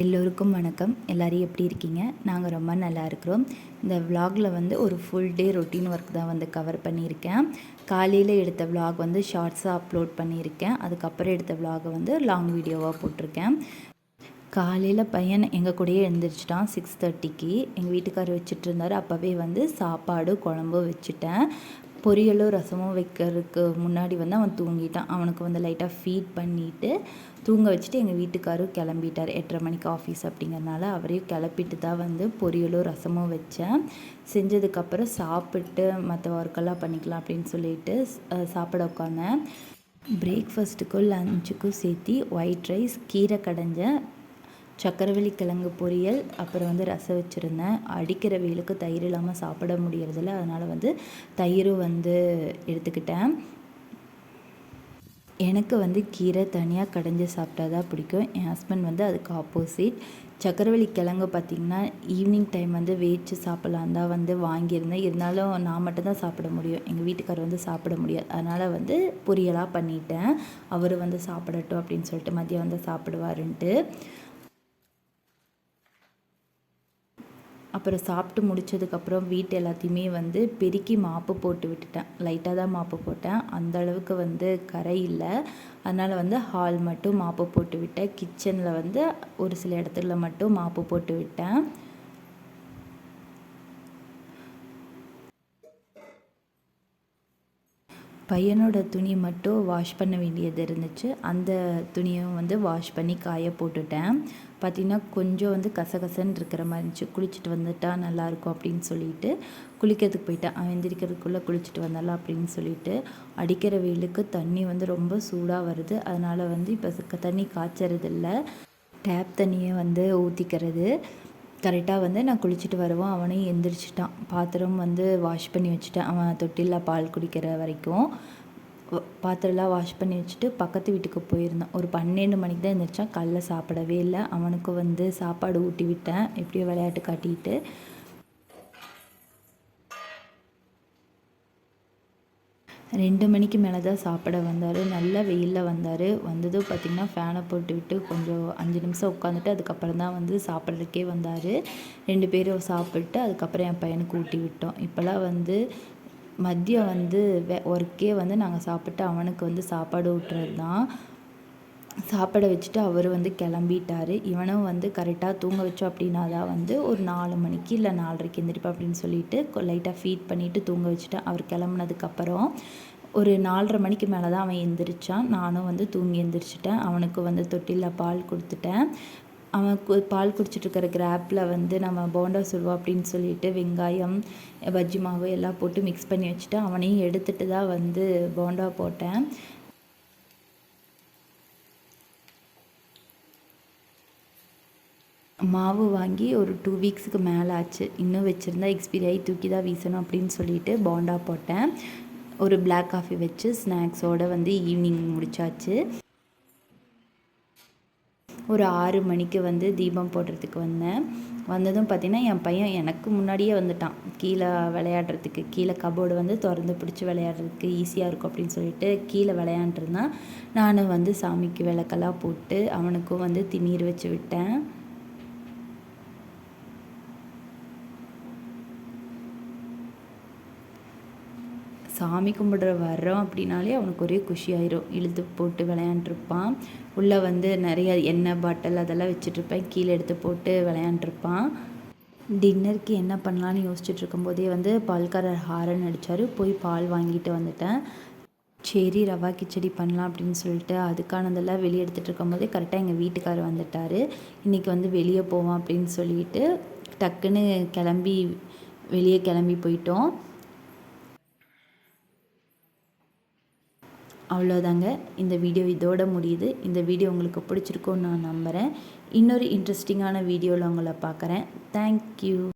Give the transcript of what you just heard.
எல்லோருக்கும் வணக்கம். எல்லோரும் எப்படி இருக்கீங்க? நாங்கள் ரொம்ப நல்லா இருக்கிறோம். இந்த விலாகில் வந்து ஒரு ஃபுல் டே ரொட்டீன் ஒர்க் தான் வந்து கவர் பண்ணியிருக்கேன். காலையில் எடுத்த விலாக் வந்து ஷார்ட்ஸாக அப்லோட் பண்ணியிருக்கேன். அதுக்கப்புறம் எடுத்த விலாகை வந்து லாங் வீடியோவாக போட்டிருக்கேன். காலையில் பையன் எங்கள் கூடயே எழுந்திரிச்சிட்டான் சிக்ஸ் தேர்ட்டிக்கு எங்கள் வீட்டுக்காரர் வச்சுட்டு இருந்தார். அப்போவே வந்து சாப்பாடு குழம்பு வச்சுட்டேன். பொரியலும் ரசமும் வைக்கிறதுக்கு முன்னாடி வந்து அவன் தூங்கிட்டான். அவனுக்கு வந்து லைட்டாக ஃபீட் பண்ணிவிட்டு தூங்க வச்சுட்டு எங்கள் வீட்டுக்காரரும் கிளம்பிட்டார். எட்டரை மணிக்கு ஆஃபீஸ் அப்படிங்கிறனால அவரையும் கிளப்பிட்டு தான் வந்து பொரியலும் ரசமும் வச்சேன். செஞ்சதுக்கப்புறம் சாப்பிட்டு மற்ற ஒர்க்கெல்லாம் பண்ணிக்கலாம் அப்படின்னு சொல்லிட்டு சாப்பிட உட்காந்தேன் பிரேக்ஃபாஸ்ட்டுக்கும் லஞ்சுக்கும் சேர்த்து ஒயிட் ரைஸ் கீரை கடைஞ்சேன். சக்கரவள்ளி கிழங்கு பொரியல் அப்புறம் வந்து ரசம் வச்சுருந்தேன். அடிக்கிற வெயிலுக்கு தயிர் இல்லாமல் சாப்பிட முடியறதில்ல. அதனால் வந்து தயிரும் வந்து எடுத்துக்கிட்டேன். எனக்கு வந்து கீரை தனியாக கடைஞ்சி சாப்பிட்டா தான் பிடிக்கும். என் ஹஸ்பண்ட் வந்து அதுக்கு ஆப்போசிட் சக்கரவள்ளி கிழங்கு பார்த்திங்கன்னா ஈவினிங் டைம் வந்து வேச்சு சாப்பிட்லான் தான் வந்து வாங்கியிருந்தேன். இருந்தாலும் நான் மட்டும்தான் சாப்பிட முடியும். எங்கள் வீட்டுக்காரர் வந்து சாப்பிட முடியாது. அதனால் வந்து பொரியலாக பண்ணிட்டேன். அவர் வந்து சாப்பிடட்டும் அப்படின்னு சொல்லிட்டு மதியம் வந்து சாப்பிடுவாருன்ட்டு. அப்புறம் சாப்பிட்டு முடிச்சதுக்கப்புறம் வீட்டு எல்லாத்தையுமே வந்து பெருக்கி மாப்பு போட்டு விட்டுட்டேன். லைட்டாக தான் மாப்பு போட்டேன். அந்த அளவுக்கு வந்து கரை இல்லை. அதனால் வந்து ஹால் மட்டும் மாப்பு போட்டு விட்டேன். கிச்சனில் வந்து ஒரு சில இடத்துல மட்டும் மாப்பு போட்டு விட்டேன். பையனோட துணி மட்டும் வாஷ் பண்ண வேண்டியது இருந்துச்சு. அந்த துணியும் வந்து வாஷ் பண்ணி காய போட்டுட்டேன். பார்த்திங்கன்னா கொஞ்சம் வந்து கசகசன்னு இருக்கிற மாதிரி இருந்துச்சு. குளிச்சுட்டு வந்துட்டா நல்லாயிருக்கும் அப்படின்னு சொல்லிட்டு குளிக்கிறதுக்கு போயிட்டேன். அவன் எந்திரிக்கிறதுக்குள்ளே குளிச்சுட்டு வந்தாலாம் அப்படின்னு சொல்லிட்டு அடிக்கிற வெயிலுக்கு தண்ணி வந்து ரொம்ப சூடாக வருது. அதனால் வந்து இப்போ தண்ணி காய்ச்சறதில்ல. டேப் தண்ணியை வந்து ஊற்றிக்கிறது கரெக்டாக வந்து நான் குளிச்சுட்டு வருவோம் அவனையும் எந்திரிச்சிட்டான். பாத்திரம் வந்து வாஷ் பண்ணி வச்சுட்டேன். அவன் தொட்டிலில் பால் குடிக்கிற வரைக்கும். பாத்திரம்லாம் வாஷ் பண்ணி வச்சுட்டு பக்கத்து வீட்டுக்கு போயிருந்தேன். ஒரு பன்னெண்டு மணிக்கு தான் எழுந்திரிச்சான் காலைல சாப்பிடவே இல்லை. அவனுக்கு வந்து சாப்பாடு ஊட்டி விட்டேன். எப்படியோ விளையாட்டு காட்டிட்டு. ரெண்டு மணிக்கு மேலே தான் சாப்பிட வந்தார். நல்ல வெயிலில் வந்தார். வந்ததும் பார்த்திங்கன்னா ஃபேனை போட்டு விட்டு கொஞ்சம் அஞ்சு நிமிஷம் உட்காந்துட்டு அதுக்கப்புறம் தான் வந்து சாப்பிட்றதுக்கே வந்தார். ரெண்டு பேரும் சாப்பிட்டு அதுக்கப்புறம் என் பையனுக்கு ஊட்டி விட்டோம். இப்போல்லாம் வந்து மதியம் வந்து வே ஒர்க்கே வந்து நாங்கள் சாப்பிட்டு அவனுக்கு வந்து சாப்பாடு ஊட்டுறது தான் சாப்பிட வச்சுட்டு அவர் வந்து கிளம்பிட்டார். இவனும் வந்து கரெக்டாக தூங்க வச்சோம் அப்படின்னா தான் வந்து ஒரு நாலு மணிக்கு இல்லை நாலரைக்கு எந்திரிப்பா அப்படின்னு சொல்லிட்டு லைட்டாக ஃபீட் பண்ணிவிட்டு தூங்க வச்சுட்டு அவர் கிளம்புனதுக்கப்புறம் ஒரு நாலரை மணிக்கு மேலே தான் அவன் எந்திரிச்சான். நானும் வந்து தூங்கி எந்திரிச்சிட்டேன். அவனுக்கு வந்து தொட்டிலில் பால் கொடுத்துட்டேன். அவன் கு- பால் குடிச்சிட்டு இருக்கிற கிராப்பில் வந்து நம்ம போண்டா சுடுவோம் அப்படின்னு சொல்லிட்டு வெங்காயம் பஜ்ஜி மாவு எல்லாம் போட்டு மிக்ஸ் பண்ணி வச்சுட்டு அவனையும் எடுத்துகிட்டு தான் வந்து போண்டா போட்டேன். மாவு வாங்கி ஒரு டூ வீக்ஸுக்கு மேலே ஆச்சு. இன்னும் வச்சுருந்தா எக்ஸ்பீரி ஆகி தூக்கி தான் வீசணும் அப்படின்னு சொல்லிட்டு போண்டா போட்டேன். ஒரு பிளாக் காஃபி வச்சு ஸ்நாக்ஸோடு வந்து ஈவினிங் முடிச்சாச்சு. ஒரு ஆறு மணிக்கு வந்து தீபம் போடுறதுக்கு வந்தேன். வந்ததும் பார்த்திங்கன்னா என் பையன் எனக்கு முன்னாடியே வந்துட்டான். கீழே விளையாடுறதுக்கு கீழே கபோர்டு வந்து திறந்து பிடிச்சி விளையாடுறதுக்கு ஈஸியாக இருக்கும் அப்படின்னு சொல்லிட்டு கீழே விளையாண்டுருந்தான் நானும் வந்து சாமிக்கு விளக்கெல்லாம் போட்டு அவனுக்கும் வந்து திண்ணீர் வச்சு விட்டேன். சாமி கும்பிடுற வர்றோம் அப்படின்னாலே அவனுக்கு ஒரே குஷியாயிரும். இழுத்து போட்டு விளையாண்டுருப்பான். உள்ளே வந்து நிறைய எண்ணெய் பாட்டில் அதெல்லாம் வச்சுட்ருப்பேன். கீழே எடுத்து போட்டு விளையாண்டுருப்பான். டின்னருக்கு என்ன பண்ணலான்னு யோசிச்சுட்டு இருக்கும்போதே வந்து பால்காரர் ஹாரன் அடித்தார் போய் பால் வாங்கிட்டு வந்துட்டேன். சரி ரவா கிச்சடி பண்ணலாம் அப்படின்னு சொல்லிட்டு அதுக்கானதெல்லாம் வெளியே எடுத்துகிட்டு இருக்கும்போதே கரெக்டாக எங்கள் வீட்டுக்காரர் வந்துட்டார். இன்றைக்கி வந்து வெளியே போவோம் அப்படின்னு சொல்லிட்டு டக்குன்னு கிளம்பி வெளியே கிளம்பி போயிட்டோம். அவ்வளோதாங்க. இந்த வீடியோ இதோட முடியுது. இந்த வீடியோ உங்களுக்கு பிடிச்சிருக்கும்னு நான் நம்புகிறேன் இன்னொரு இன்ட்ரெஸ்டிங்கான வீடியோவில் உங்களை பார்க்குறேன். தேங்க்யூ